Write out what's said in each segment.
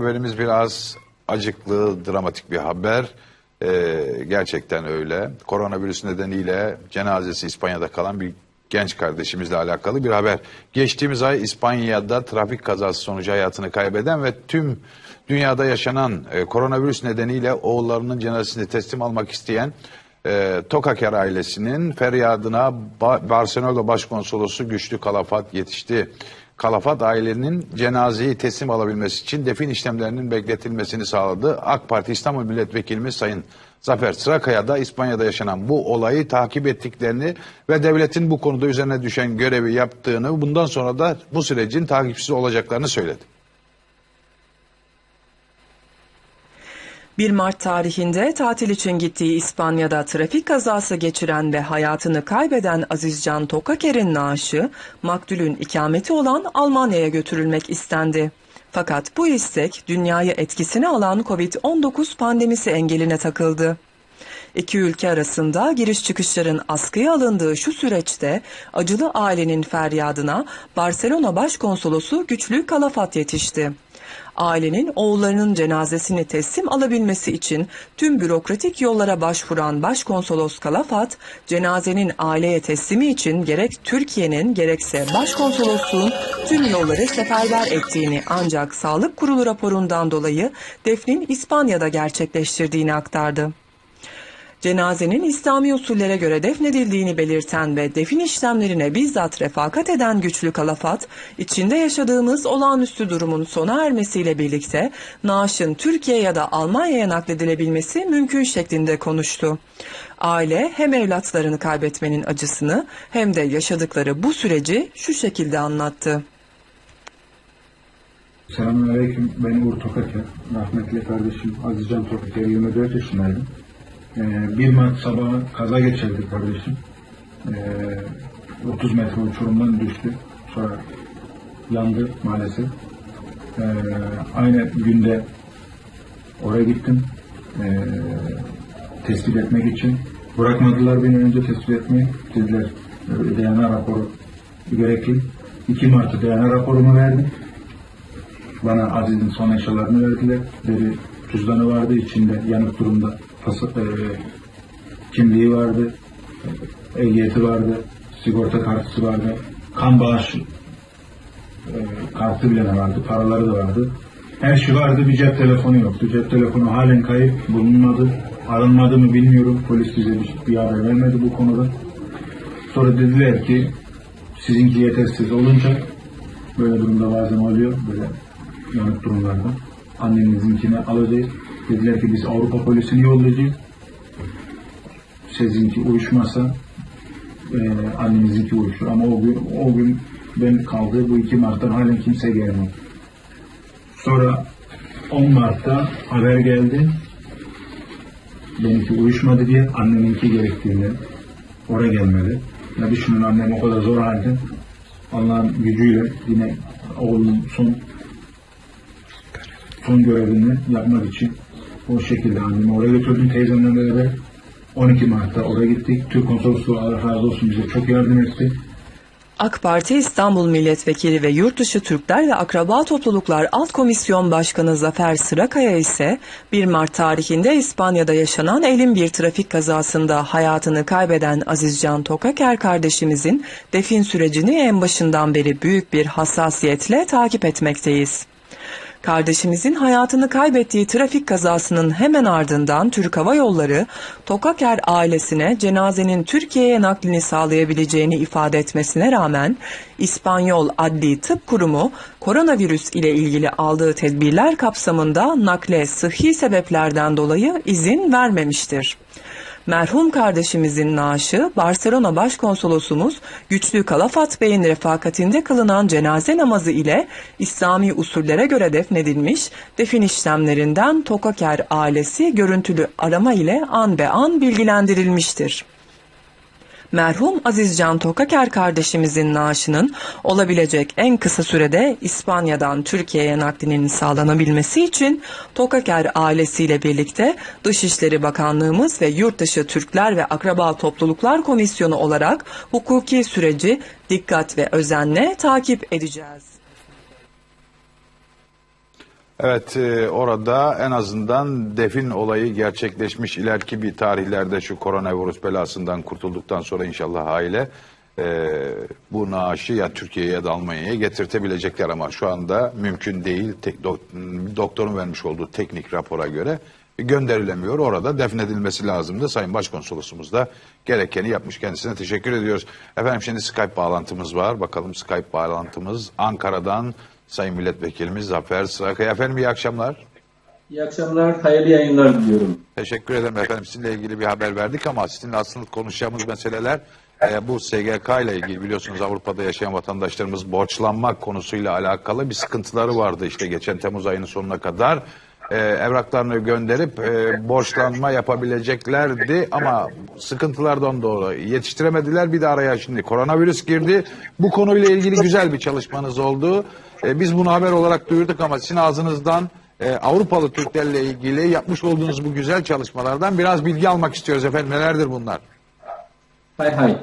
Haberimiz biraz acıklı, dramatik bir haber. Ee, gerçekten öyle. Koronavirüs nedeniyle cenazesi İspanya'da kalan bir genç kardeşimizle alakalı bir haber. Geçtiğimiz ay İspanya'da trafik kazası sonucu hayatını kaybeden ve tüm dünyada yaşanan e, koronavirüs nedeniyle oğullarının cenazesini teslim almak isteyen e, Tokaker ailesinin feryadına Ba- Barcelona Başkonsolosu Güçlü Kalafat yetişti. Kalafat ailenin cenazeyi teslim alabilmesi için defin işlemlerinin bekletilmesini sağladı. AK Parti İstanbul Milletvekilimiz Sayın Zafer Sırakaya da İspanya'da yaşanan bu olayı takip ettiklerini ve devletin bu konuda üzerine düşen görevi yaptığını, bundan sonra da bu sürecin takipçisi olacaklarını söyledi. 1 Mart tarihinde tatil için gittiği İspanya'da trafik kazası geçiren ve hayatını kaybeden Azizcan Tokaker'in naaşı maktulün ikameti olan Almanya'ya götürülmek istendi. Fakat bu istek dünyayı etkisine alan Covid-19 pandemisi engeline takıldı. İki ülke arasında giriş çıkışların askıya alındığı şu süreçte acılı ailenin feryadına Barcelona Başkonsolosu Güçlü Kalafat yetişti. Ailenin oğullarının cenazesini teslim alabilmesi için tüm bürokratik yollara başvuran Başkonsolos Kalafat, cenazenin aileye teslimi için gerek Türkiye'nin gerekse Başkonsolosluğun tüm yolları seferber ettiğini ancak Sağlık Kurulu raporundan dolayı defnin İspanya'da gerçekleştirdiğini aktardı. Cenazenin İslami usullere göre defnedildiğini belirten ve defin işlemlerine bizzat refakat eden güçlü kalafat, içinde yaşadığımız olağanüstü durumun sona ermesiyle birlikte naaşın Türkiye ya da Almanya'ya nakledilebilmesi mümkün şeklinde konuştu. Aile hem evlatlarını kaybetmenin acısını hem de yaşadıkları bu süreci şu şekilde anlattı. Selamünaleyküm. Ben Uğur Tokaker. Rahmetli kardeşim Azizcan Tokaker. 24 yaşındaydım. Ee, 1 Mart sabahı kaza geçirdi kardeşim. Ee, 30 metre uçurumdan düştü. Sonra yandı maalesef. Ee, aynı günde oraya gittim. Ee, tespit etmek için. Bırakmadılar beni önce tespit etmeyi. Dediler e, DNA raporu gerekli. 2 Mart'ta DNA raporumu verdim. Bana Aziz'in son eşyalarını verdiler. Deri cüzdanı vardı içinde yanık durumda. E, kimliği vardı. Ehliyeti vardı. Sigorta kartısı vardı. Kan bağışı e, kartı bile vardı. Paraları da vardı. Her şey vardı. Bir cep telefonu yoktu. Cep telefonu halen kayıp bulunmadı. Arınmadı mı bilmiyorum. Polis bize bir, bir haber vermedi bu konuda. Sonra dediler ki sizinki yetersiz olunca böyle durumda bazen oluyor. Böyle yanık durumlarda. Annenizinkini alacağız. Dediler ki biz Avrupa polisini yollayacağız. Sizinki uyuşmazsa e, annenizinki uyuşur. Ama o gün, o gün ben kaldı. Bu 2 Mart'tan halen kimse gelmedi. Sonra 10 Mart'ta haber geldi. Benimki uyuşmadı diye anneminki gerektiğini oraya gelmedi. Ya düşünün annem o kadar zor halde Allah'ın gücüyle yine oğlum son son görevini yapmak için o şekilde annemi oraya götürdüm teyzemle beraber. 12 Mart'ta oraya gittik. Türk konsolosluğu Allah razı olsun bize çok yardım etti. AK Parti İstanbul Milletvekili ve Yurtdışı Türkler ve Akraba Topluluklar Alt Komisyon Başkanı Zafer Sırakaya ise 1 Mart tarihinde İspanya'da yaşanan elin bir trafik kazasında hayatını kaybeden Azizcan Tokaker kardeşimizin defin sürecini en başından beri büyük bir hassasiyetle takip etmekteyiz. Kardeşimizin hayatını kaybettiği trafik kazasının hemen ardından Türk Hava Yolları Tokaker ailesine cenazenin Türkiye'ye naklini sağlayabileceğini ifade etmesine rağmen İspanyol Adli Tıp Kurumu koronavirüs ile ilgili aldığı tedbirler kapsamında nakle sıhhi sebeplerden dolayı izin vermemiştir. Merhum kardeşimizin naaşı Barcelona Başkonsolosumuz Güçlü Kalafat Bey'in refakatinde kılınan cenaze namazı ile İslami usullere göre defnedilmiş, defin işlemlerinden Tokaker ailesi görüntülü arama ile an be an bilgilendirilmiştir. Merhum Azizcan Tokaker kardeşimizin naaşının olabilecek en kısa sürede İspanya'dan Türkiye'ye naklinin sağlanabilmesi için Tokaker ailesiyle birlikte Dışişleri Bakanlığımız ve Yurtdışı Türkler ve Akraba Topluluklar Komisyonu olarak hukuki süreci dikkat ve özenle takip edeceğiz. Evet e, orada en azından defin olayı gerçekleşmiş ileriki bir tarihlerde şu koronavirüs belasından kurtulduktan sonra inşallah aile e, bu naaşı ya Türkiye'ye ya da Almanya'ya getirtebilecekler ama şu anda mümkün değil. Tek, dok- doktorun vermiş olduğu teknik rapora göre gönderilemiyor. Orada defnedilmesi lazımdı. Sayın Başkonsolosumuz da gerekeni yapmış. Kendisine teşekkür ediyoruz. Efendim şimdi Skype bağlantımız var. Bakalım Skype bağlantımız Ankara'dan Sayın Milletvekilimiz Zafer Sırakaya. Efendim iyi akşamlar. İyi akşamlar, hayırlı yayınlar diliyorum. Teşekkür ederim efendim. Sizinle ilgili bir haber verdik ama sizinle aslında konuşacağımız meseleler e, bu SGK ile ilgili biliyorsunuz Avrupa'da yaşayan vatandaşlarımız borçlanma konusuyla alakalı bir sıkıntıları vardı işte geçen Temmuz ayının sonuna kadar. E, evraklarını gönderip e, borçlanma yapabileceklerdi ama sıkıntılardan dolayı yetiştiremediler. Bir de araya şimdi koronavirüs girdi. Bu konuyla ilgili güzel bir çalışmanız oldu. E, biz bunu haber olarak duyurduk ama sizin ağzınızdan e, Avrupalı Türklerle ilgili yapmış olduğunuz bu güzel çalışmalardan biraz bilgi almak istiyoruz efendim. Nelerdir bunlar? Hay hay.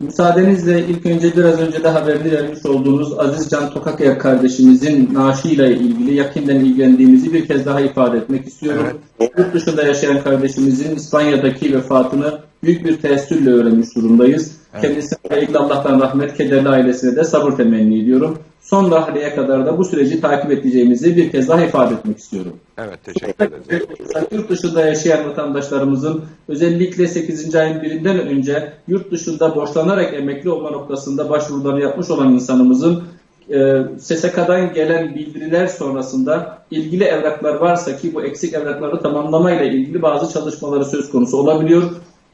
Müsaadenizle ilk önce biraz önce de haberini vermiş olduğunuz Aziz Can Tokakaya kardeşimizin naaşıyla ilgili yakından ilgilendiğimizi bir kez daha ifade etmek istiyorum. Yurt dışında yaşayan kardeşimizin İspanya'daki vefatını büyük bir teessürle öğrenmiş durumdayız. Kendisine hayırlı Allah'tan rahmet, kederli ailesine de sabır temenni ediyorum. Son dahleye kadar da bu süreci takip edeceğimizi bir kez daha ifade etmek istiyorum. Evet teşekkür ederiz. Yurt dışında yaşayan vatandaşlarımızın özellikle 8. ayın birinden önce yurt dışında borçlanarak emekli olma noktasında başvuruları yapmış olan insanımızın e, SSK'dan gelen bildiriler sonrasında ilgili evraklar varsa ki bu eksik evrakları tamamlamayla ilgili bazı çalışmaları söz konusu olabiliyor.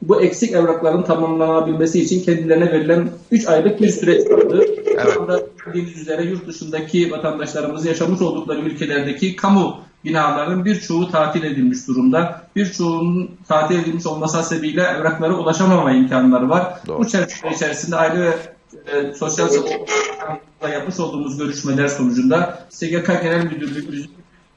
Bu eksik evrakların tamamlanabilmesi için kendilerine verilen 3 aylık bir süreç vardı. Evet. Şu anda bildiğiniz üzere yurt dışındaki vatandaşlarımızın yaşamış oldukları ülkelerdeki kamu binaların birçoğu tatil edilmiş durumda. Birçoğunun tatil edilmiş olması hasebiyle evraklara ulaşamama imkanları var. Doğru. Bu çerçeve içerisinde aile ve e, sosyal yapmış olduğumuz görüşmeler sonucunda SGK Genel Müdürlüğü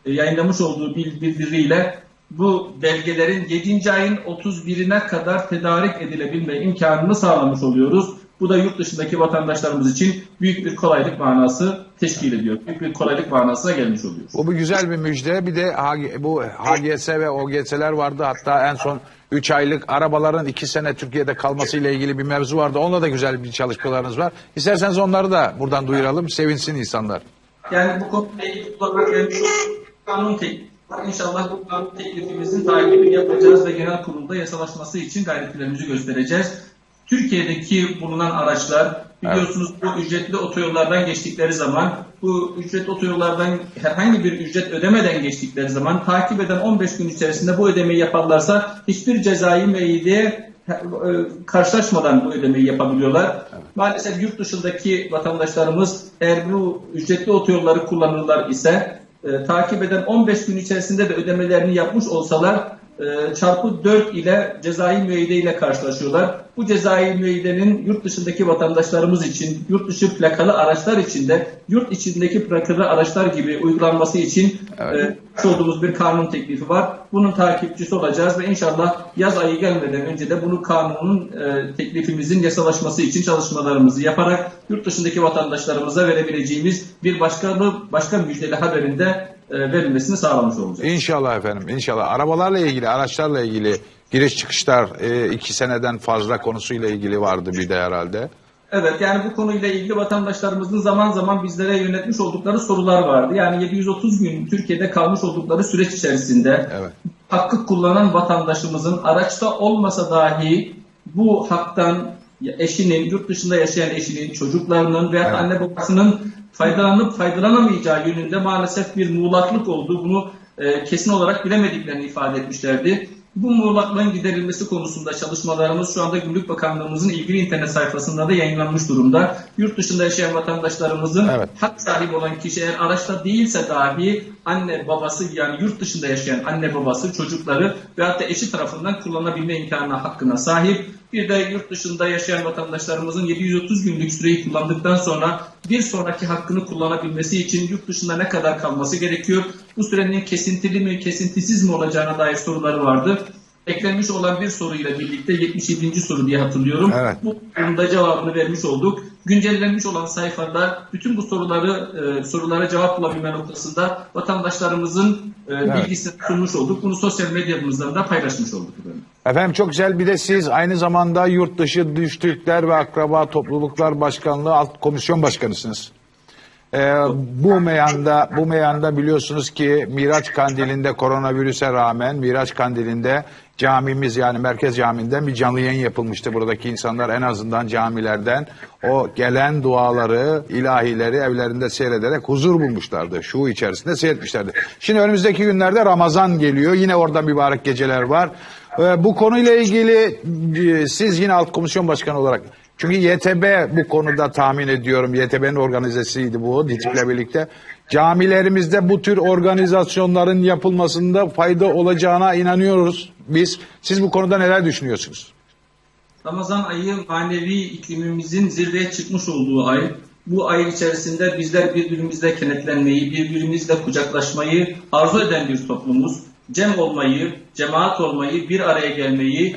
e, yayınlamış olduğu bil- bildiriyle bu belgelerin 7. ayın 31'ine kadar tedarik edilebilme imkanını sağlamış oluyoruz. Bu da yurt dışındaki vatandaşlarımız için büyük bir kolaylık manası teşkil ediyor. Büyük bir kolaylık manasına gelmiş oluyor. Bu bir güzel bir müjde. Bir de bu HGS ve OGS'ler vardı. Hatta en son 3 aylık arabaların 2 sene Türkiye'de kalması ile ilgili bir mevzu vardı. Onunla da güzel bir çalışmalarınız var. İsterseniz onları da buradan duyuralım. Sevinsin insanlar. Yani bu konuyla ilgili kanun teklifi. İnşallah bu kanun teklifimizin takibini yapacağız ve genel kurulda yasalaşması için gayretlerimizi göstereceğiz. Türkiye'deki bulunan araçlar biliyorsunuz bu ücretli otoyollardan geçtikleri zaman bu ücretli otoyollardan herhangi bir ücret ödemeden geçtikleri zaman takip eden 15 gün içerisinde bu ödemeyi yaparlarsa hiçbir cezai meydeye e, karşılaşmadan bu ödemeyi yapabiliyorlar. Maalesef yurt dışındaki vatandaşlarımız eğer bu ücretli otoyolları kullanırlar ise e, takip eden 15 gün içerisinde de ödemelerini yapmış olsalar e, çarpı 4 ile cezai müeyyide ile karşılaşıyorlar. Bu cezai müeyyidenin yurt dışındaki vatandaşlarımız için, yurt dışı plakalı araçlar için de yurt içindeki plakalı araçlar gibi uygulanması için Evet. e, olduğumuz bir kanun teklifi var. Bunun takipçisi olacağız ve inşallah yaz ayı gelmeden önce de bunu kanunun e, teklifimizin yasalaşması için çalışmalarımızı yaparak yurt dışındaki vatandaşlarımıza verebileceğimiz bir başka başka müjdeli haberinde verilmesini sağlamış olacağız. İnşallah efendim. İnşallah. Arabalarla ilgili, araçlarla ilgili giriş çıkışlar e, iki seneden fazla konusuyla ilgili vardı bir de herhalde. Evet yani bu konuyla ilgili vatandaşlarımızın zaman zaman bizlere yönetmiş oldukları sorular vardı. Yani 730 gün Türkiye'de kalmış oldukları süreç içerisinde Evet. hakkı kullanan vatandaşımızın araçta olmasa dahi bu haktan eşinin, yurt dışında yaşayan eşinin, çocuklarının veya Evet. anne babasının faydalanıp faydalanamayacağı yönünde maalesef bir muğlaklık olduğu bunu e, kesin olarak bilemediklerini ifade etmişlerdi. Bu muğlaklığın giderilmesi konusunda çalışmalarımız şu anda Gümrük Bakanlığımızın ilgili internet sayfasında da yayınlanmış durumda. Yurt dışında yaşayan vatandaşlarımızın Evet. hak sahibi olan kişi eğer araçta değilse dahi anne babası yani yurt dışında yaşayan anne babası çocukları veyahut da eşi tarafından kullanabilme imkanına hakkına sahip. Bir de yurt dışında yaşayan vatandaşlarımızın 730 günlük süreyi kullandıktan sonra bir sonraki hakkını kullanabilmesi için yurt dışında ne kadar kalması gerekiyor? Bu sürenin kesintili mi kesintisiz mi olacağına dair soruları vardı. eklenmiş olan bir soruyla birlikte 77. soru diye hatırlıyorum. Evet. Bu konuda cevabını vermiş olduk. Güncellenmiş olan sayfada bütün bu soruları e, sorulara cevap bulabilme noktasında vatandaşlarımızın e, bilgisini sunmuş olduk. Bunu sosyal medyamızdan da paylaşmış olduk efendim. Çok güzel bir de siz aynı zamanda yurt dışı Düş Türkler ve Akraba Topluluklar Başkanlığı Alt Komisyon Başkanısınız. Ee, bu meyanda bu meyanda biliyorsunuz ki Miraç Kandili'nde koronavirüse rağmen Miraç Kandili'nde camimiz yani merkez caminden bir canlı yayın yapılmıştı. Buradaki insanlar en azından camilerden o gelen duaları, ilahileri evlerinde seyrederek huzur bulmuşlardı. Şu içerisinde seyretmişlerdi. Şimdi önümüzdeki günlerde Ramazan geliyor. Yine orada mübarek geceler var. Ee, bu konuyla ilgili e, siz yine alt komisyon başkanı olarak çünkü YTB bu konuda tahmin ediyorum. YTB'nin organizesiydi bu DİTİB'le birlikte. Camilerimizde bu tür organizasyonların yapılmasında fayda olacağına inanıyoruz biz. Siz bu konuda neler düşünüyorsunuz? Ramazan ayı manevi iklimimizin zirveye çıkmış olduğu ay. Bu ay içerisinde bizler birbirimizle kenetlenmeyi, birbirimizle kucaklaşmayı arzu eden bir toplumuz. Cem olmayı, cemaat olmayı, bir araya gelmeyi,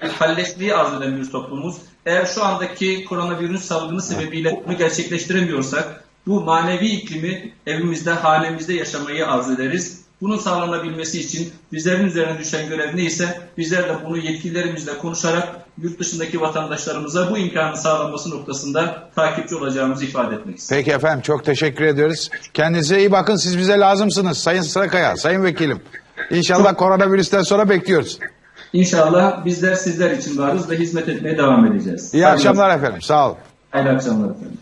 Evet. halleşmeyi arzu eden bir toplumuz. Eğer şu andaki koronavirüs salgını sebebiyle bunu gerçekleştiremiyorsak, bu manevi iklimi evimizde, hanemizde yaşamayı arzu ederiz. Bunun sağlanabilmesi için bizlerin üzerine düşen görev neyse bizler de bunu yetkililerimizle konuşarak yurt dışındaki vatandaşlarımıza bu imkanı sağlanması noktasında takipçi olacağımızı ifade etmek istedim. Peki efendim çok teşekkür ediyoruz. Kendinize iyi bakın siz bize lazımsınız Sayın Sırakaya, Sayın Vekilim. İnşallah koronavirüsten sonra bekliyoruz. İnşallah bizler sizler için varız ve hizmet etmeye devam edeceğiz. İyi akşamlar efendim sağ olun. Hayırlı akşamlar efendim.